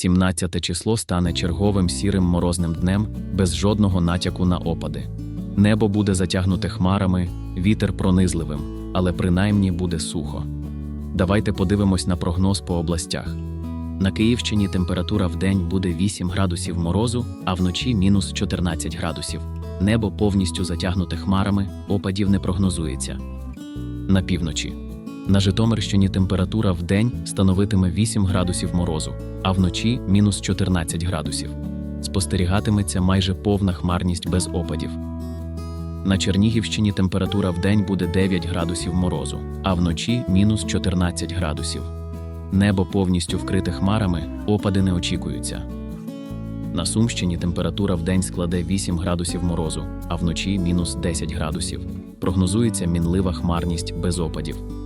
17 число стане черговим сірим морозним днем без жодного натяку на опади. Небо буде затягнуте хмарами, вітер пронизливим, але принаймні буде сухо. Давайте подивимось на прогноз по областях. На Київщині температура в день буде 8 градусів морозу, а вночі мінус 14 градусів. Небо повністю затягнуте хмарами, опадів не прогнозується. На півночі. На Житомирщині температура в день становитиме 8 градусів морозу, а вночі мінус 14 градусів. Спостерігатиметься майже повна хмарність без опадів. На Чернігівщині температура в день буде 9 градусів морозу, а вночі мінус 14 градусів. Небо повністю вкрите хмарами, опади не очікуються. На Сумщині температура в день складе 8 градусів морозу, а вночі мінус 10 градусів. Прогнозується мінлива хмарність без опадів.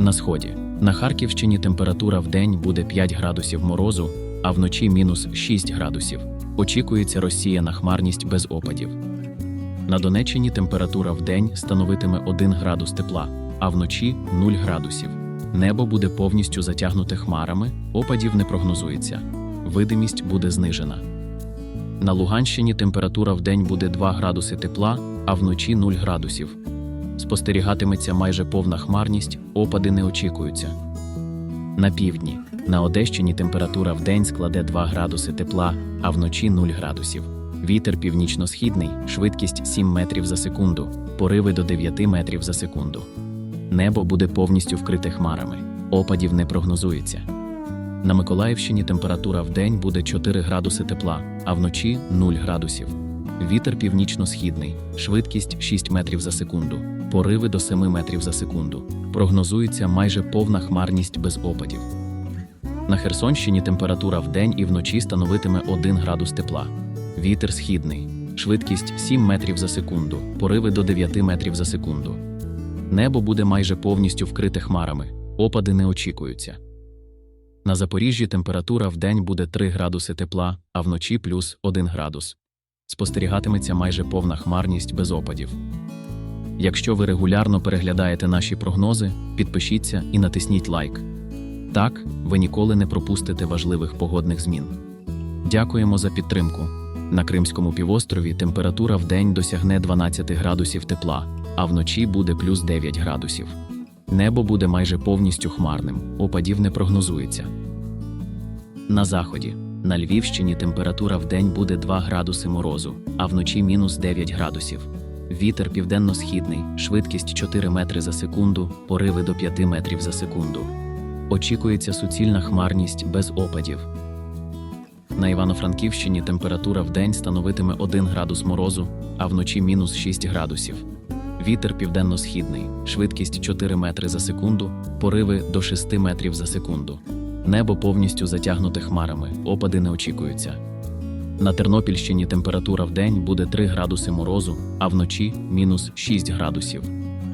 На сході. На Харківщині температура в день буде 5 градусів морозу, а вночі мінус 6 градусів. Очікується розсіяна хмарність без опадів. На Донеччині температура в день становитиме 1 градус тепла, а вночі 0 градусів. Небо буде повністю затягнуте хмарами, опадів не прогнозується. Видимість буде знижена. На Луганщині температура в день буде 2 градуси тепла, а вночі 0 градусів. Спостерігатиметься майже повна хмарність, опади не очікуються. На півдні. На Одещині температура в день складе 2 градуси тепла, а вночі 0 градусів. Вітер північно-східний, швидкість 7 метрів за секунду, пориви до 9 метрів за секунду. Небо буде повністю вкрите хмарами, опадів не прогнозується. На Миколаївщині температура в день буде 4 градуси тепла, а вночі 0 градусів. Вітер північно-східний, швидкість 6 метрів за секунду, пориви до 7 метрів за секунду. Прогнозується майже повна хмарність без опадів. На Херсонщині температура в день і вночі становитиме 1 градус тепла. Вітер східний, швидкість 7 метрів за секунду, пориви до 9 метрів за секунду. Небо буде майже повністю вкрите хмарами, опади не очікуються. На Запоріжжі температура в день буде 3 градуси тепла, а вночі плюс 1 градус. Спостерігатиметься майже повна хмарність без опадів. Якщо ви регулярно переглядаєте наші прогнози, підпишіться і натисніть лайк. Так, ви ніколи не пропустите важливих погодних змін. Дякуємо за підтримку. На Кримському півострові температура в день досягне 12 градусів тепла, а вночі буде плюс 9 градусів. Небо буде майже повністю хмарним, опадів не прогнозується. На заході. На Львівщині температура в день буде 2 градуси морозу, а вночі мінус 9 градусів. Вітер південно-східний, швидкість 4 метри за секунду, пориви до 5 метрів за секунду. Очікується суцільна хмарність без опадів. На Івано-Франківщині температура в день становитиме 1 градус морозу, а вночі мінус 6 градусів. Вітер південно-східний, швидкість 4 метри за секунду, пориви до 6 метрів за секунду. Небо повністю затягнуте хмарами, опади не очікуються. На Тернопільщині температура в день буде 3 градуси морозу, а вночі мінус 6 градусів.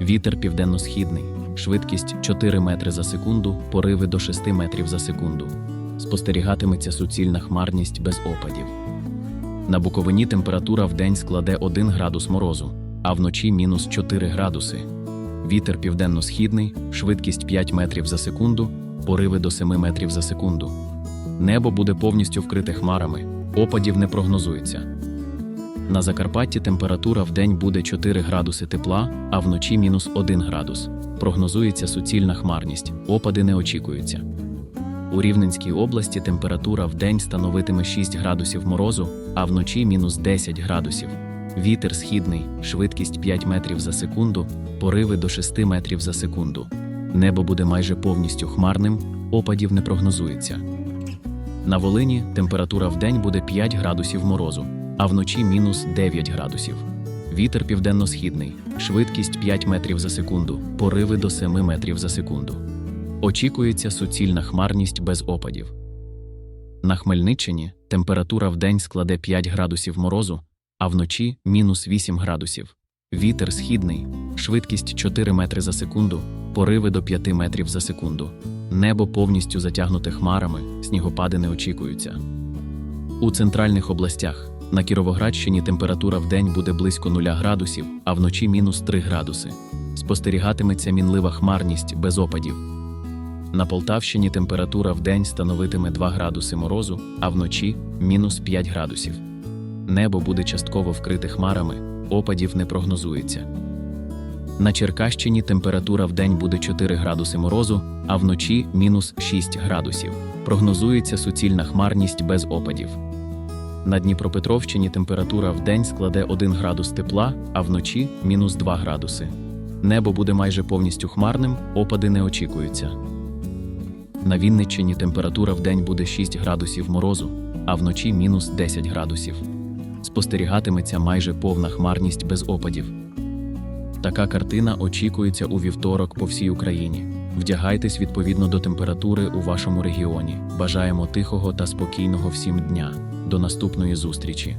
Вітер південно-східний, швидкість 4 метри за секунду, пориви до 6 метрів за секунду. Спостерігатиметься суцільна хмарність без опадів. На Буковині температура в день складе 1 градус морозу, а вночі мінус 4 градуси. Вітер південно-східний, швидкість 5 метрів за секунду, пориви до 7 метрів за секунду. Небо буде повністю вкрите хмарами, опадів не прогнозується. На Закарпатті температура в день буде 4 градуси тепла, а вночі мінус 1 градус. Прогнозується суцільна хмарність, опади не очікуються. У Рівненській області температура в день становитиме 6 градусів морозу, а вночі мінус 10 градусів. Вітер східний, швидкість 5 метрів за секунду, пориви до 6 метрів за секунду. Небо буде майже повністю хмарним, опадів не прогнозується. На Волині температура в день буде 5 градусів морозу, а вночі мінус 9 градусів. Вітер південно-східний, швидкість 5 метрів за секунду, пориви до 7 метрів за секунду. Очікується суцільна хмарність без опадів. На Хмельниччині температура в день складе 5 градусів морозу, а вночі мінус 8 градусів. Вітер східний, швидкість 4 метри за секунду, пориви до 5 метрів за секунду. Небо повністю затягнуте хмарами, снігопади не очікуються. У центральних областях на Кіровоградщині температура в день буде близько 0 градусів, а вночі мінус 3 градуси. Спостерігатиметься мінлива хмарність без опадів. На Полтавщині температура в день становитиме 2 градуси морозу, а вночі мінус 5 градусів. Небо буде частково вкрите хмарами, опадів не прогнозується. На Черкащині температура в день буде 4 градуси морозу, а вночі мінус 6 градусів. Прогнозується суцільна хмарність без опадів. На Дніпропетровщині температура в день складе 1 градус тепла, а вночі мінус 2 градуси. Небо буде майже повністю хмарним, опади не очікуються. На Вінниччині температура в день буде 6 градусів морозу, а вночі мінус 10 градусів. Спостерігатиметься майже повна хмарність без опадів. Така картина очікується у вівторок по всій Україні. Вдягайтесь відповідно до температури у вашому регіоні. Бажаємо тихого та спокійного всім дня. До наступної зустрічі!